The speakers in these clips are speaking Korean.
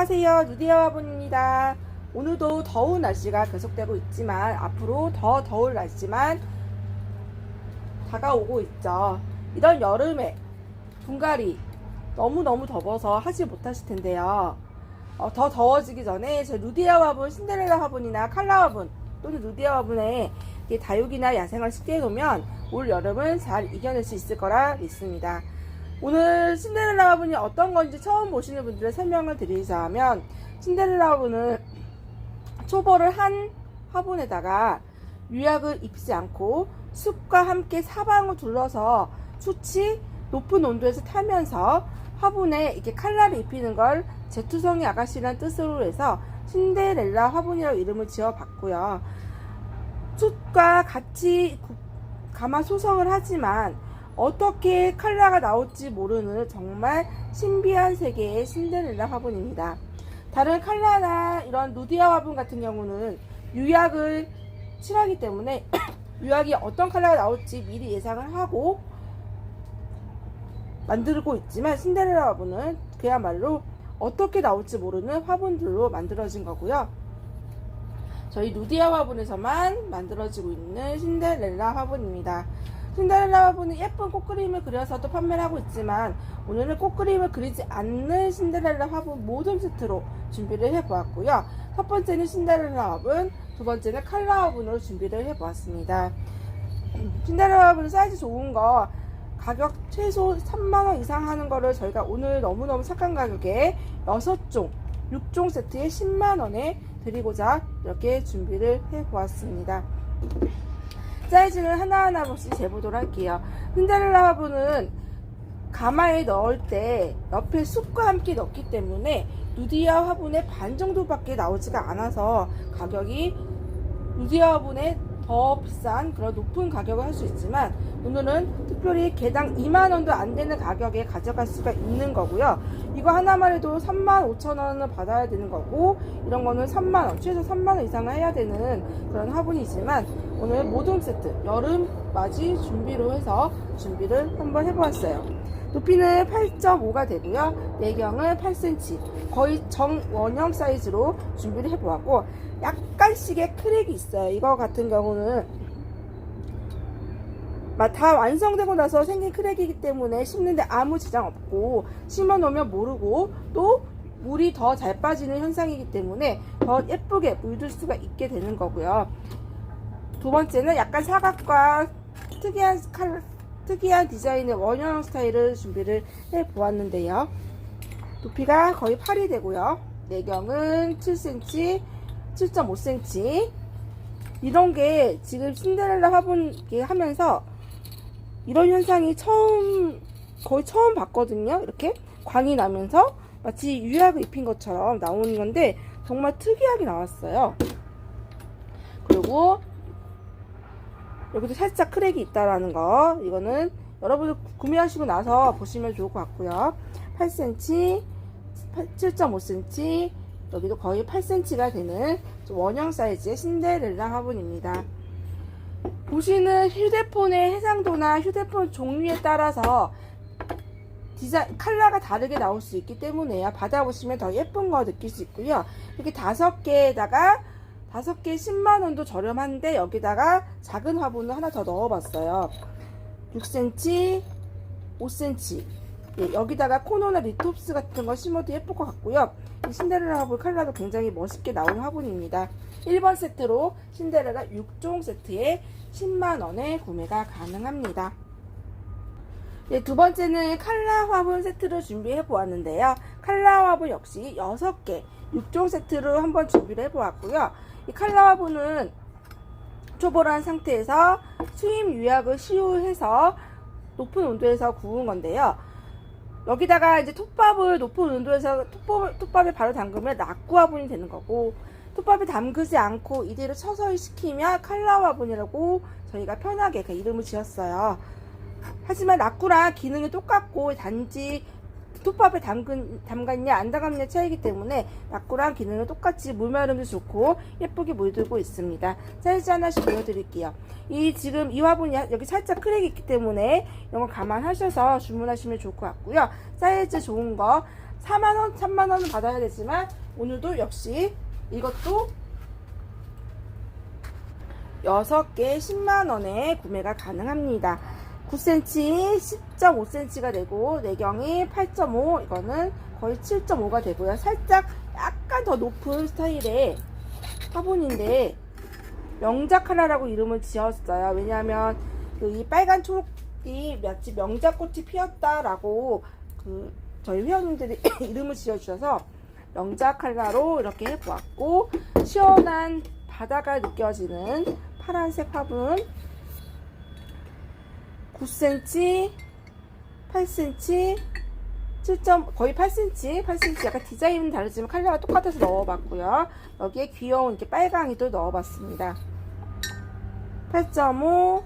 안녕하세요. 누디아 화분입니다. 오늘도 더운 날씨가 계속되고 있지만 앞으로 더 더울 날씨만 다가오고 있죠. 이런 여름에 분갈이 너무너무 더워서 하지 못하실 텐데요. 어, 더 더워지기 전에 제 루디아 화분, 신데렐라 화분이나 칼라 화분 또는 루디아 화분에 다육이나 야생을 쉽게 해놓으면 올 여름은 잘 이겨낼 수 있을 거라 믿습니다. 오늘 신데렐라 화분이 어떤 건지 처음 보시는 분들의 설명을 드리자면 신데렐라 화분은 초벌을 한 화분에다가 유약을 입지 않고 숲과 함께 사방을 둘러서 숯이 높은 온도에서 타면서 화분에 이렇게 칼라를 입히는 걸 제투성이 아가씨라는 뜻으로 해서 신데렐라 화분이라고 이름을 지어봤고요. 숯과 같이 구- 가마 소성을 하지만 어떻게 칼라가 나올지 모르는 정말 신비한 세계의 신데렐라 화분입니다. 다른 칼라나 이런 누디아 화분 같은 경우는 유약을 칠하기 때문에 유약이 어떤 칼라가 나올지 미리 예상을 하고 만들고 있지만 신데렐라 화분은 그야말로 어떻게 나올지 모르는 화분들로 만들어진 거고요. 저희 누디아 화분에서만 만들어지고 있는 신데렐라 화분입니다. 신데렐라 화분은 예쁜 꽃그림을 그려서도 판매를 하고 있지만 오늘은 꽃그림을 그리지 않는 신데렐라 화분 모든 세트로 준비를 해보았고요. 첫 번째는 신데렐라 화분, 두 번째는 칼라 화분으로 준비를 해보았습니다. 신데렐라 화분 사이즈 좋은 거 가격 최소 3만원 이상 하는 거를 저희가 오늘 너무너무 착한 가격에 6종, 6종 세트에 10만원에 드리고자 이렇게 준비를 해보았습니다. 사이즈는 하나하나 없이 재보도록 할게요. 신데렐라 화분은 가마에 넣을 때 옆에 숲과 함께 넣기 때문에 누디아 화분의 반 정도밖에 나오지가 않아서 가격이 누디아 화분에 더 비싼 그런 높은 가격을 할 수 있지만 오늘은 특별히 개당 2만원도 안 되는 가격에 가져갈 수가 있는 거고요. 이거 하나만 해도 3만 5천 원을 받아야 되는 거고 이런 거는 3만 원, 최소 3만 원 이상을 해야 되는 그런 화분이지만 오늘 모든 세트 여름 맞이 준비로 해서 준비를 한번 해보았어요. 높이는 8.5가 되고요. 내경은 8cm. 거의 정원형 사이즈로 준비를 해보았고 약간씩의 크랙이 있어요. 이거 같은 경우는 막다 완성되고 나서 생긴 크랙이기 때문에 심는데 아무 지장 없고 심어 놓으면 모르고 또 물이 더 잘 빠지는 현상이기 때문에 더 예쁘게 물들 수가 있게 되는 거고요. 두 번째는 약간 사각과 특이한 칼, 특이한 디자인의 원형 스타일을 준비를 해 보았는데요. 높이가 거의 8이 되고요. 내경은 7cm, 7.5cm. 이런 게 지금 신데렐라 화분 하면서 이런 현상이 처음 거의 처음 봤거든요. 이렇게 광이 나면서 마치 유약을 입힌 것처럼 나오는 건데 정말 특이하게 나왔어요. 그리고 여기도 살짝 크랙이 있다라는 거. 이거는 여러분들 구매하시고 나서 보시면 좋을 것 같고요. 8cm 7.5cm 여기도 거의 8cm가 되는 좀 원형 사이즈의 신데렐라 화분입니다. 보시는 휴대폰의 해상도나 휴대폰 종류에 따라서 디자인 컬러가 다르게 나올 수 있기 때문에요. 받아보시면 더 예쁜 거 느낄 수 있고요. 이렇게 다섯 개에다가 다섯 개 10만 원도 저렴한데 여기다가 작은 화분을 하나 더 넣어봤어요. 6cm, 5cm. 예, 여기다가 코너나 리톱스 같은 거 심어도 예쁠 것 같고요. 이 신데렐라 화분 컬러도 굉장히 멋있게 나온 화분입니다. 1번 세트로 신데렐라 6종 세트에 10만 원에 구매가 가능합니다. 네, 두 번째는 칼라 화분 세트를 준비해 보았는데요. 칼라 화분 역시 6개, 6종 세트로 한번 준비를 해 보았고요. 이 칼라 화분은 초벌한 상태에서 수임 유약을 시우해서 높은 온도에서 구운 건데요. 여기다가 이제 톱밥을 높은 온도에서 톱밥, 톱밥에 바로 담그면 낙구 화분이 되는 거고 톱밥에 담그지 않고 이대로 서서히 식히면 칼라 화분이라고 저희가 편하게 그 이름을 지었어요. 하지만 낙구랑 기능이 똑같고 단지 톱밥에 담근, 담갔냐 안 담갔냐 차이기 때문에 낙구랑 기능은 똑같이 물마름도 좋고 예쁘게 물들고 있습니다. 사이즈 하나씩 보여드릴게요. 이 지금 이 화분이 여기 살짝 크랙이 있기 때문에 이런 거 감안하셔서 주문하시면 좋을 것 같고요. 사이즈 좋은 거 4만원, 3만원은 받아야 되지만 오늘도 역시 이것도 6개 10만원에 구매가 가능합니다. 9cm, 10.5cm가 되고 내경이 8.5 이거는 거의 7.5가 되고요. 살짝 약간 더 높은 스타일의 화분인데 명작 하나라고 이름을 지었어요. 왜냐하면 그이 빨간 초록이 마치 명작꽃이 피었다라고 그 저희 회원님들이 이름을 지어주셔서 명작칼라로 이렇게 해보았고 시원한 바다가 느껴지는 파란색 화분 9cm, 8cm, 7. 거의 8cm, 8cm 약간 디자인은 다르지만 칼라가 똑같아서 넣어봤고요. 여기에 귀여운 이렇게 빨강이도 넣어봤습니다. 8.5,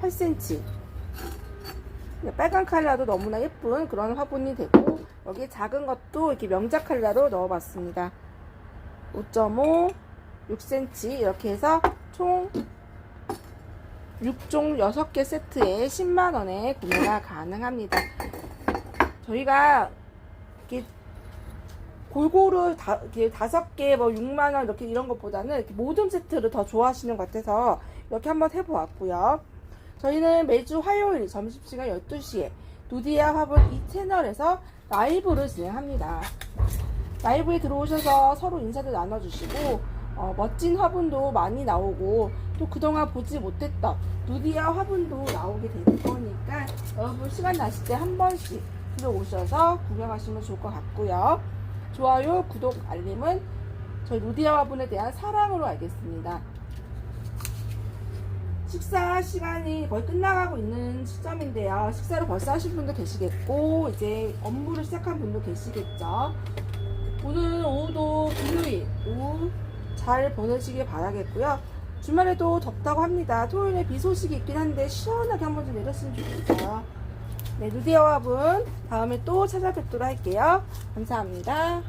8cm. 빨간 칼라도 너무나 예쁜 그런 화분이 되고 여기 작은 것도 이렇게 명작 칼라로 넣어봤습니다. 5.5, 6cm 이렇게 해서 총 6종 6개 세트에 10만원에 구매가 가능합니다. 저희가 이렇게 골고루 다, 이렇게 다섯 개, 뭐 6만원 이렇게 이런 것보다는 이렇게 모든 세트를 더 좋아하시는 것 같아서 이렇게 한번 해보았고요. 저희는 매주 화요일 점심시간 12시에 누디아 화분 이 채널에서 라이브를 진행합니다. 라이브에 들어오셔서 서로 인사도 나눠주시고 어, 멋진 화분도 많이 나오고 또 그동안 보지 못했던 누디아 화분도 나오게 될 거니까 여러분 시간 나실 때 한 번씩 들어오셔서 구경하시면 좋을 것 같고요. 좋아요, 구독, 알림은 저희 누디아 화분에 대한 사랑으로 알겠습니다. 식사 시간이 거의 끝나가고 있는 시점인데요. 식사를 벌써 하신 분도 계시겠고 이제 업무를 시작한 분도 계시겠죠. 오늘 오후도 금요일 오후 잘 보내시길 바라겠고요. 주말에도 덥다고 합니다. 토요일에 비 소식이 있긴 한데 시원하게 한번 좀 내렸으면 좋겠어요. 네, 누디아 화분 다음에 또 찾아뵙도록 할게요. 감사합니다.